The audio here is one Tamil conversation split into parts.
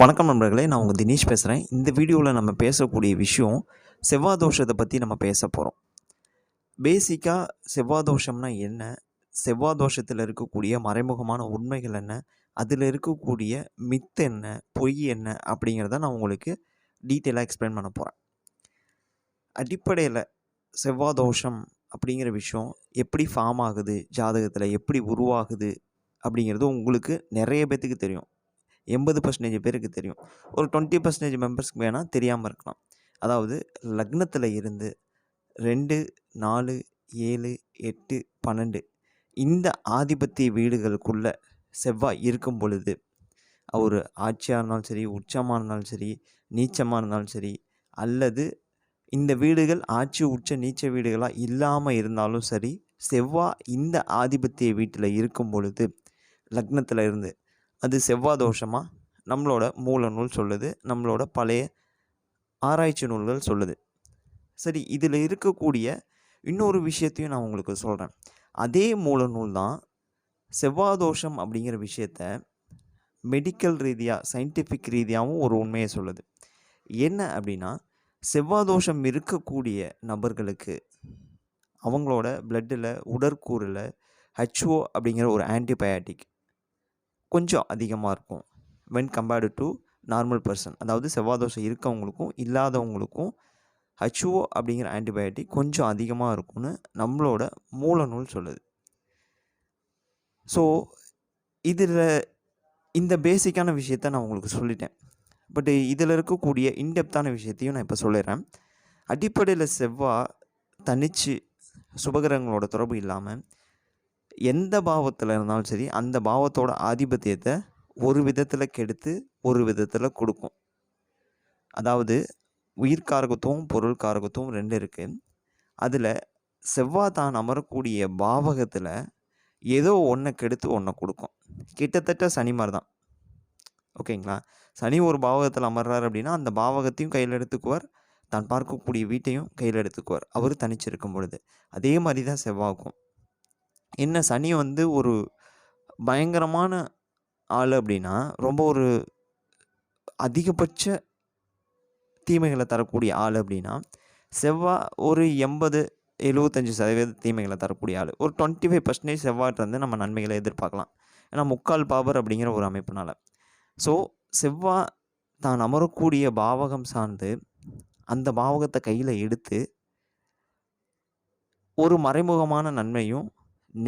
வணக்கம் நண்பர்களே நான் உங்கள் தினேஷ் பேசுகிறேன் இந்த வீடியோவில் நம்ம பேசக்கூடிய விஷயம் செவ்வாய் தோஷத்தை பற்றி நம்ம பேச போகிறோம் பேசிக்காக செவ்வாய் தோஷம்னா என்ன? செவ்வாய் தோஷத்தில் இருக்கக்கூடிய மறைமுகமான உண்மைகள் என்ன? அதில் இருக்கக்கூடிய மித்து என்ன? பொய் என்ன? அப்படிங்கிறத நான் உங்களுக்கு டீட்டெயிலாக எக்ஸ்பிளைன் பண்ண போகிறேன் அடிப்படையில் செவ்வாய் தோஷம் அப்படிங்கிற விஷயம் எப்படி ஃபார்ம் ஆகுது? ஜாதகத்தில் எப்படி உருவாகுது? அப்படிங்கிறது உங்களுக்கு நிறைய பேர்த்துக்கு தெரியும். எண்பது பர்சன்டேஜ் பேருக்கு தெரியும். ஒரு டுவெண்ட்டி பர்சன்டேஜ் மெம்பர்ஸ்க்கு வேணால் தெரியாமல் இருக்கலாம். அதாவது லக்னத்தில் இருந்து ரெண்டு நாலு ஏழு எட்டு பன்னெண்டு இந்த ஆதிபத்திய வீடுகளுக்குள்ள செவ்வாய் இருக்கும் பொழுது அவர் ஆட்சியாக இருந்தாலும் சரி உச்சமாக இருந்தாலும் சரி நீச்சமாக இருந்தாலும் சரி அல்லது இந்த வீடுகள் ஆட்சி உச்ச நீச்ச வீடுகளாக இல்லாமல் இருந்தாலும் சரி செவ்வாய் இந்த ஆதிபத்திய வீட்டில் இருக்கும் பொழுது லக்னத்தில் இருந்து அது செவ்வாய் தோஷமாக நம்மளோட மூல நூல் சொல்லுது நம்மளோட பழைய ஆராய்ச்சி நூல்கள் சொல்லுது. சரி இதில் இருக்கக்கூடிய இன்னொரு விஷயத்தையும் நான் உங்களுக்கு சொல்கிறேன் அதே மூல நூல் தான் செவ்வாதோஷம் அப்படிங்கிற விஷயத்த மெடிக்கல் ரீதியாக சயின்டிஃபிக் ரீதியாகவும் ஒரு உண்மையை சொல்லுது. என்ன அப்படின்னா செவ்வாதோஷம் இருக்கக்கூடிய நபர்களுக்கு அவங்களோட பிளட்டில் உடற்கூறில் ஹெச்ஓ அப்படிங்கிற ஒரு ஆன்டிபயாட்டிக் கொஞ்சம் அதிகமாக இருக்கும். When compared to normal person அதாவது செவ்வாதோஷம் இருக்கவங்களுக்கும் இல்லாதவங்களுக்கும் ஹச்ஓ அப்படிங்கிற ஆன்டிபயோட்டிக் கொஞ்சம் அதிகமாக இருக்கும்னு நம்மளோட மூல நூல் சொல்லுது. ஸோ இதில் இந்த பேசிக்கான விஷயத்த நான் உங்களுக்கு சொல்லிட்டேன். பட் இதில் இருக்கக்கூடிய இன்டெப்த்தான விஷயத்தையும் நான் இப்போ சொல்லிடுறேன். அடிப்படையில் செவ்வாய் தனிச்சு சுபகிரகங்களோட தொடர்பு இல்லாமல் எந்த பாவத்தில் இருந்தாலும் சரி அந்த பாவத்தோட ஆதிபத்தியத்தை ஒரு விதத்தில் கெடுத்து ஒரு விதத்தில் கொடுக்கும். அதாவது உயிர்காரகத்துவம் பொருள் காரகத்துவம் ரெண்டு இருக்குது அதில் செவ்வாய் தான் அமரக்கூடிய பாவகத்தில் ஏதோ ஒன்றை கெடுத்து ஒன்றை கொடுக்கும். கிட்டத்தட்ட சனி மாதிரி தான் ஓகேங்களா? சனி ஒரு பாவகத்தில் அமர்றார் அப்படின்னா அந்த பாவகத்தையும் கையில் எடுத்துக்குவார். தான் பார்க்கக்கூடிய வீட்டையும் கையில் எடுத்துக்குவார். அவர் தனிச்சிருக்கும் பொழுது. அதே மாதிரி தான் செவ்வாய்க்கும். என்ன சனி வந்து ஒரு பயங்கரமான ஆள் அப்படின்னா ரொம்ப ஒரு அதிகபட்ச தீமைகளை தரக்கூடிய ஆள் அப்படின்னா செவ்வாய் ஒரு எண்பது எழுபத்தஞ்சி சதவீத தீமைகளை தரக்கூடிய ஆள். ஒரு டுவெண்ட்டி ஃபைவ் பர்சன்டேஜ் செவ்வாய்ட்டு நம்ம நன்மைகளை எதிர்பார்க்கலாம். ஏன்னா முக்கால் பாபர் அப்படிங்கிற ஒரு அமைப்பினால். ஸோ செவ்வாய் தான் அமரக்கூடிய பாவகம் சார்ந்து அந்த பாவகத்தை கையில் எடுத்து ஒரு மறைமுகமான நன்மையும்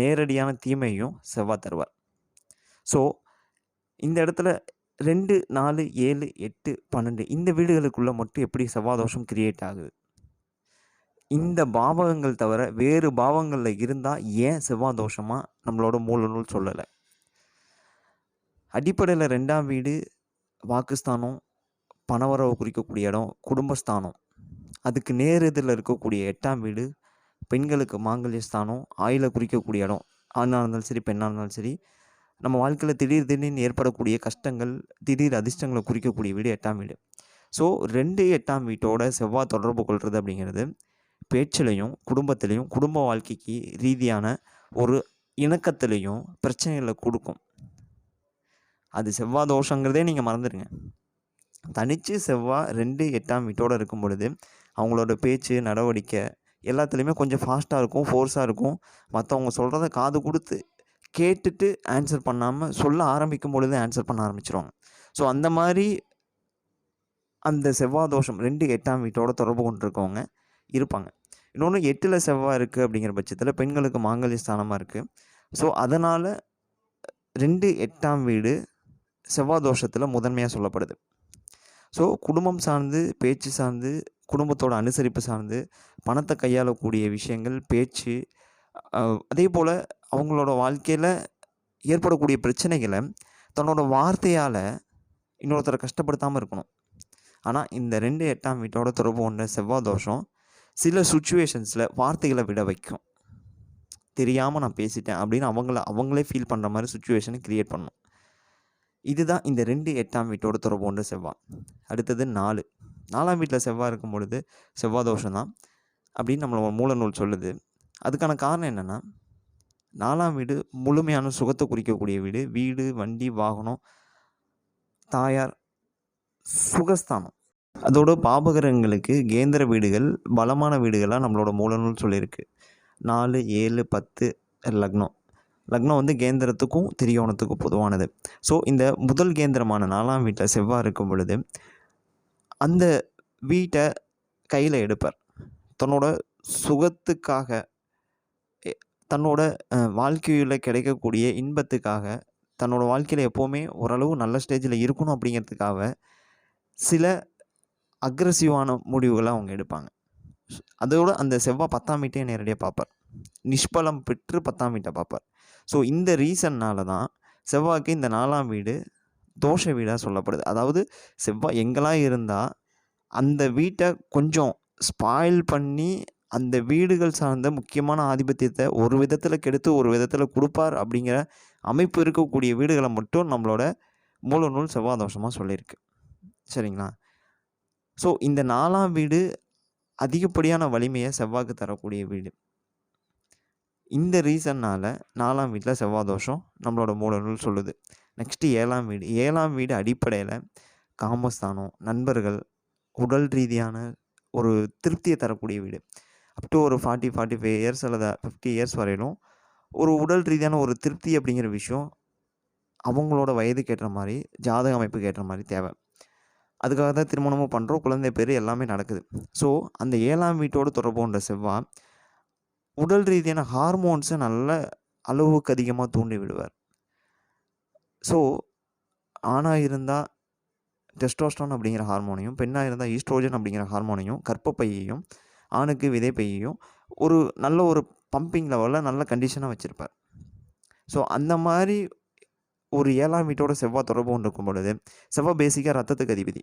நேரடியான தீமையும் செவ்வாய் தருவார். ஸோ இந்த இடத்துல ரெண்டு நாலு ஏழு எட்டு பன்னெண்டு இந்த வீடுகளுக்குள்ளே மட்டும் எப்படி செவ்வாதோஷம் கிரியேட் ஆகுது? இந்த பாவகங்கள் தவிர வேறு பாவங்களில் இருந்தால் ஏன் செவ்வாதோஷமாக நம்மளோட மூல நூல் சொல்லலை? அடிப்படையில் ரெண்டாம் வீடு வாக்குஸ்தானம் பணவரவு குறிக்கக்கூடிய இடம் குடும்பஸ்தானம். அதுக்கு நேர் இதில் இருக்கக்கூடிய எட்டாம் வீடு பெண்களுக்கு மாங்கல்ய ஸ்தானம் ஆயில குறிக்கக்கூடிய இடம் ஆணாக இருந்தாலும் சரி பெண்ணாக இருந்தாலும் சரி நம்ம வாழ்க்கையில் திடீர் திடீர்னு ஏற்படக்கூடிய கஷ்டங்கள் திடீர் அதிர்ஷ்டங்களை குறிக்கக்கூடிய வீடு எட்டாம் வீடு. ஸோ ரெண்டு எட்டாம் வீட்டோட செவ்வாய் தொடர்பு கொள்வது அப்படிங்கிறது பேச்சிலையும் குடும்பத்திலையும் குடும்ப வாழ்க்கைக்கு ரீதியான ஒரு இணக்கத்திலையும் பிரச்சனைகளை கொடுக்கும். அது செவ்வாய் தோஷங்கிறதே நீங்கள் மறந்துடுங்க தனித்து செவ்வாய் ரெண்டு எட்டாம் வீட்டோடு இருக்கும் பொழுது அவங்களோட பேச்சு நடவடிக்கை எல்லாத்துலேயுமே கொஞ்சம் ஃபாஸ்ட்டாக இருக்கும் ஃபோர்ஸாக இருக்கும். மற்றவங்க சொல்கிறத காது கொடுத்து கேட்டுட்டு ஆன்சர் பண்ணாமல் சொல்ல ஆரம்பிக்கும் பொழுது ஆன்சர் பண்ண ஆரம்பிச்சிருவாங்க. ஸோ அந்த மாதிரி அந்த செவ்வாய் தோஷம் ரெண்டு எட்டாம் வீட்டோட தொடர்பு கொண்டிருக்கவங்க இருப்பாங்க. இன்னொன்று எட்டில் செவ்வாய் இருக்குது அப்படிங்கிற பட்சத்தில் பெண்களுக்கு மாங்கல்ய ஸ்தானமாக இருக்குது ஸோ அதனால் ரெண்டு எட்டாம் வீடு செவ்வாய் தோஷத்தில் முதன்மையாக சொல்லப்படுது. ஸோ குடும்பம் சார்ந்து பேச்சு சார்ந்து குடும்பத்தோட அனுசரிப்பு சார்ந்து பணத்தை கையாளக்கூடிய விஷயங்கள் பேச்சு அதே போல் அவங்களோட வாழ்க்கையில் ஏற்படக்கூடிய பிரச்சனைகளை தன்னோட வார்த்தையால் இன்னொருத்தரை கஷ்டப்படுத்தாமல் இருக்கணும். ஆனால் இந்த ரெண்டு எட்டாம் வீட்டோட தொடர்பு ஒன்று செவ்வாய் தோஷம் சில சுச்சுவேஷன்ஸில் வார்த்தைகளை விட வைக்கும். தெரியாமல் நான் பேசிட்டேன் அப்படின்னு அவங்கள அவங்களே ஃபீல் பண்ணுற மாதிரி சுச்சுவேஷனை க்ரியேட் பண்ணும். இதுதான் இந்த ரெண்டு எட்டாம் வீட்டோட தொடர்பு ஒன்று செவ்வாய். அடுத்தது நாலு. நாலாம் வீட்டில் செவ்வாய் இருக்கும் பொழுது செவ்வாய் தோஷம் தான் அப்படின்னு நம்மளோட மூல நூல் சொல்லுது. அதுக்கான காரணம் என்னென்னா நாலாம் வீடு முழுமையான சுகத்தை குறிக்கக்கூடிய வீடு. வீடு வண்டி வாகனம் தாயார் சுகஸ்தானம். அதோட பாபகிரகங்களுக்கு கேந்திர வீடுகள் பலமான வீடுகளாக நம்மளோட மூலநூல் சொல்லியிருக்கு. நாலு ஏழு பத்து லக்னம். லக்னம் வந்து கேந்திரத்துக்கும் திரியோணத்துக்கும் பொதுவானது. ஸோ இந்த முதல் கேந்திரமான நாலாம் வீட்டில் செவ்வாய் இருக்கும் பொழுது அந்த வீட்டை கையில் எடுப்பார். தன்னோட சுகத்துக்காக தன்னோட வாழ்க்கையில் கிடைக்கக்கூடிய இன்பத்துக்காக தன்னோட வாழ்க்கையில் எப்போவுமே ஓரளவு நல்ல ஸ்டேஜில் இருக்கணும் அப்படிங்கிறதுக்காக சில அக்ரஸிவான முடிவுகளை அவங்க எடுப்பாங்க. அதோட அந்த செவ்வாய் பத்தாம் வீட்டையும் நேரடியாக பார்ப்பார். நிஷ்பலம் பெற்று பத்தாம் வீட்டை பார்ப்பார். ஸோ இந்த ரீசன்னால தான் செவ்வாய்க்கு இந்த நாலாம் வீடு தோஷ வீடாக சொல்லப்படுது. அதாவது செவ்வாய் எங்கெல்லாம் இருந்தால் அந்த வீட்டை கொஞ்சம் ஸ்பாயில் பண்ணி அந்த வீடுகள் சார்ந்த முக்கியமான ஆதிபத்தியத்தை ஒரு விதத்தில் கெடுத்து ஒரு விதத்தில் கொடுப்பார் அப்படிங்கிற அமைப்பு இருக்கக்கூடிய வீடுகளை மட்டும் நம்மளோட மூலநூல் செவ்வாய் தோஷமாக சொல்லியிருக்கு. சரிங்களா? ஸோ இந்த நாலாம் வீடு அதிகப்படியான வலிமையை செவ்வாய்க்கு தரக்கூடிய வீடு. இந்த ரீசன்னால் நாலாம் வீட்டில் செவ்வாய் தோஷம் நம்மளோட மூலநூல் சொல்லுது. நெக்ஸ்ட்டு ஏழாம் வீடு ஏழாம் வீடு அடிப்படையில் காமஸ்தானம் நண்பர்கள் உடல் ரீதியான ஒரு திருப்தியை தரக்கூடிய வீடு. அப் டு ஒரு ஃபார்ட்டி ஃபார்ட்டி ஃபைவ் இயர்ஸ் அல்லது ஃபிஃப்டி இயர்ஸ் வரையிலும் ஒரு உடல் ரீதியான ஒரு திருப்தி அப்படிங்கிற விஷயம் அவங்களோட வயதுக்கு ஏற்ற மாதிரி ஜாதக அமைப்புக்கு ஏற்ற மாதிரி தேவை. அதுக்காக தான் திருமணமும் பண்ணுறோம் குழந்தை பேர் எல்லாமே நடக்குது. ஸோ அந்த ஏழாம் வீட்டோடு தொடர்பு கொண்ட செவ்வாய் உடல் ரீதியான ஹார்மோன்ஸை நல்ல அளவுக்கு அதிகமாக தூண்டி விடுவார். ஸோ ஆணாக இருந்தால் டெஸ்டோஸ்டான் அப்படிங்கிற ஹார்மோனையும் பெண்ணாக இருந்தால் ஈஸ்ட்ரோஜன் அப்படிங்கிற ஹார்மோனையும் கற்பப்பையையும் ஆணுக்கு விதைப்பையையும் ஒரு நல்ல ஒரு பம்பிங் லெவலில் நல்ல கண்டிஷனாக வச்சுருப்பார். ஸோ அந்த மாதிரி ஒரு ஏழாம் வீட்டோட செவ்வாய் தொடர்பு ஒன்று இருக்கும் பொழுது செவ்வாய் பேசிக்காக ரத்தத்துக்கு அதிபதி.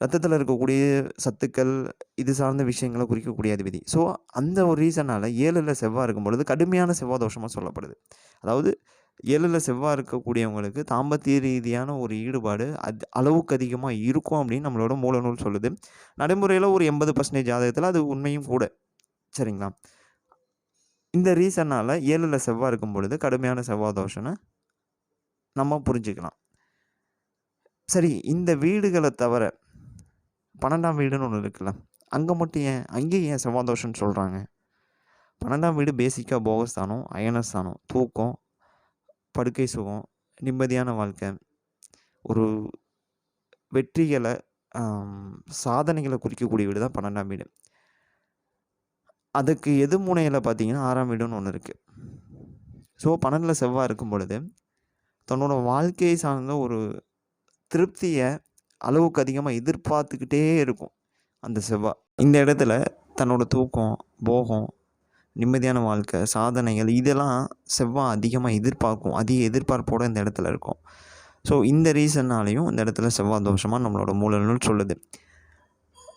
ரத்தத்தில் இருக்கக்கூடிய சத்துக்கள் இது சார்ந்த விஷயங்களை குறிக்கக்கூடிய அதிபதி. ஸோ அந்த ஒரு ரீசனால் ஏழில் செவ்வாய் இருக்கும் பொழுது கடுமையான செவ்வாய் தோஷமாக சொல்லப்படுது. அதாவது ஏழில் செவ்வாய் இருக்கக்கூடியவங்களுக்கு தாம்பத்திய ரீதியான ஒரு ஈடுபாடு அது அளவுக்கு அதிகமாக இருக்கும் அப்படின்னு நம்மளோட மூலநூல் சொல்லுது. நடைமுறையில் ஒரு எண்பது பர்சன்டேஜ் ஜாதகத்தில் அது உண்மையும் கூட. சரிங்களா? இந்த ரீசன்னால் ஏழில் செவ்வாய் இருக்கும் பொழுது கடுமையான செவ்வாய் தோஷனை நம்ம புரிஞ்சுக்கலாம். சரி இந்த வீடுகளை தவிர பன்னெண்டாம் வீடுன்னு ஒன்று இருக்குல்ல. அங்கே மட்டும் ஏன் அங்கேயும் ஏன் செவ்வாதோஷம்னு சொல்கிறாங்க பன்னெண்டாம் வீடு பேசிக்காக போகஸ்தானம் அயனஸ்தானம் தூக்கம் படுக்கை சுகம் நிம்மதியான வாழ்க்கை. ஒரு வெற்றிகளை சாதனைகளை குறிக்கக்கூடிய வீடு தான் பன்னெண்டாம் வீடு. அதுக்கு எது முனையில் பார்த்தீங்கன்னா ஆறாம் வீடுன்னு ஒன்று இருக்குது ஸோ பன்னெண்டில் செவ்வாய் இருக்கும் பொழுது தன்னோட வாழ்க்கையை சார்ந்த ஒரு திருப்தியை அளவுக்கு அதிகமாக எதிர்பார்த்துக்கிட்டே இருக்கும் அந்த செவ்வாய் இந்த இடத்துல தன்னோட தூக்கம் போகம் நிம்மதியான வாழ்க்கை சாதனைகள் இதெல்லாம் செவ்வாய் அதிகமாக எதிர்பார்க்கும். அதிக எதிர்பார்ப்போடு இந்த இடத்துல இருக்கும். ஸோ இந்த ரீசன்னாலையும் இந்த இடத்துல செவ்வாய் தோஷமாக நம்மளோட மூலநூல் சொல்லுது.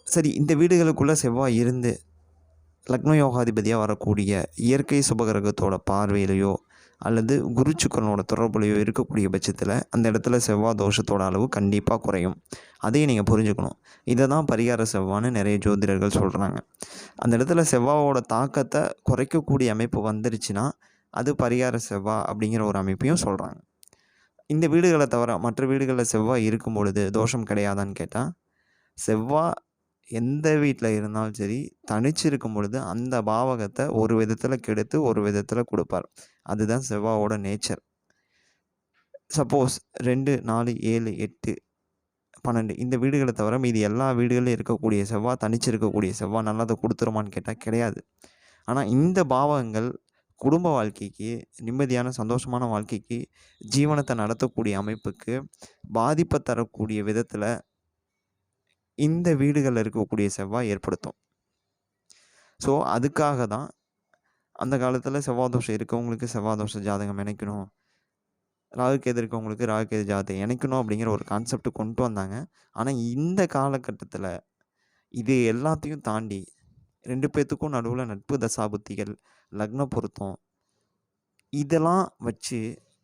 சரி இந்த வீடுகளுக்குள்ளே செவ்வாய் இருந்து லக்ன யோகாதிபதியாக வரக்கூடிய இயற்கை சுபகிரகத்தோட பார்வையிலையோ அல்லது குரு சுக்கரனோட தொடர்புலையோ இருக்கக்கூடிய பட்சத்தில் அந்த இடத்துல செவ்வாய் தோஷத்தோட அளவு கண்டிப்பாக குறையும். அதையும் நீங்கள் புரிஞ்சுக்கணும். இதை தான் பரிகார செவ்வான்னு நிறைய ஜோதிடர்கள் சொல்கிறாங்க அந்த இடத்துல செவ்வாவோட தாக்கத்தை குறைக்கக்கூடிய அமைப்பு வந்துருச்சுன்னா அது பரிகார செவ்வாய் அப்படிங்கிற ஒரு அமைப்பையும் சொல்கிறாங்க இந்த வீடுகளை தவிர மற்ற வீடுகளில் செவ்வாய் இருக்கும் பொழுது தோஷம் கிடையாதான்னு கேட்டால் செவ்வாய் எந்த வீட்டில் இருந்தாலும் சரி தனிச்சு இருக்கும் பொழுது அந்த பாவகத்தை ஒரு விதத்தில் கெடுத்து ஒரு விதத்தில் கொடுப்பார். அதுதான் செவ்வாவோட நேச்சர் சப்போஸ் ரெண்டு நாலு ஏழு எட்டு பன்னெண்டு இந்த வீடுகளை தவிர மீதி எல்லா வீடுகளிலும் இருக்கக்கூடிய செவ்வாய் தனிச்சு இருக்கக்கூடிய செவ்வாய் நல்லதை கொடுத்துருமான்னு கேட்டால் கிடையாது. ஆனால் இந்த பாவகங்கள் குடும்ப வாழ்க்கைக்கு நிம்மதியான சந்தோஷமான வாழ்க்கைக்கு ஜீவனத்தை நடத்தக்கூடிய அமைப்புக்கு பாதிப்பை தரக்கூடிய விதத்தில் இந்த வீடுகளில் இருக்கக்கூடிய செவ்வாய் ஏற்படுத்தும். ஸோ அதுக்காக தான் அந்த காலத்தில் செவ்வாய் தோஷம் இருக்கவங்களுக்கு செவ்வாய் தோஷ ஜாதகம் இணைக்கணும். ராகுகேது இருக்கவங்களுக்கு ராகுகேது ஜாதகம் இணைக்கணும் அப்படிங்கிற ஒரு கான்செப்ட் கொண்டு வந்தாங்க. ஆனால் இந்த காலகட்டத்தில் இது எல்லாத்தையும் தாண்டி ரெண்டு பேர்த்துக்கும் நடுவில் நட்பு தசாபுத்திகள் லக்ன பொருத்தம் இதெல்லாம் வச்சு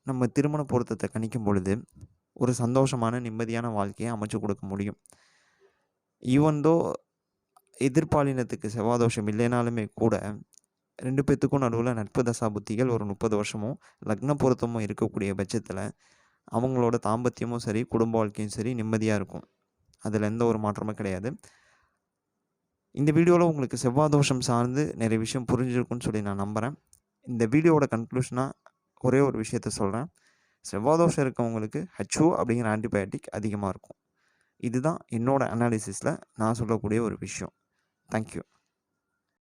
நம்ம திருமண பொருத்தத்தை கணிக்கும் பொழுது ஒரு சந்தோஷமான நிம்மதியான வாழ்க்கையை அமைச்சு கொடுக்க முடியும். ஈவன் தோ எதிர்பாலினத்துக்கு செவ்வாதோஷம் இல்லைனாலுமே கூட ரெண்டு பேர்த்துக்கும் நடுவில் நட்பு தசா புத்திகள் ஒரு முப்பது வருஷமும் லக்ன பொருத்தமும் இருக்கக்கூடிய பட்சத்தில் அவங்களோட தாம்பத்தியமும் சரி குடும்ப வாழ்க்கையும் சரி நிம்மதியாக இருக்கும். அதில் எந்த ஒரு மாற்றமும் கிடையாது. இந்த வீடியோவில் உங்களுக்கு செவ்வாய் தோஷம் சார்ந்து நிறைய விஷயம் புரிஞ்சிருக்குன்னு சொல்லி நான் நம்புகிறேன் இந்த வீடியோவோட கன்க்ளூஷனாக ஒரே ஒரு விஷயத்த சொல்கிறேன் செவ்வாய் தோஷம் இருக்கவங்களுக்கு ஹெச்ஓ அப்படிங்கிற ஆன்டிபயோட்டிக் அதிகமாக இருக்கும். இதுதான் என்னோடய அனாலிசிஸில் நான் சொல்லக்கூடிய ஒரு விஷயம். தேங்க்யூ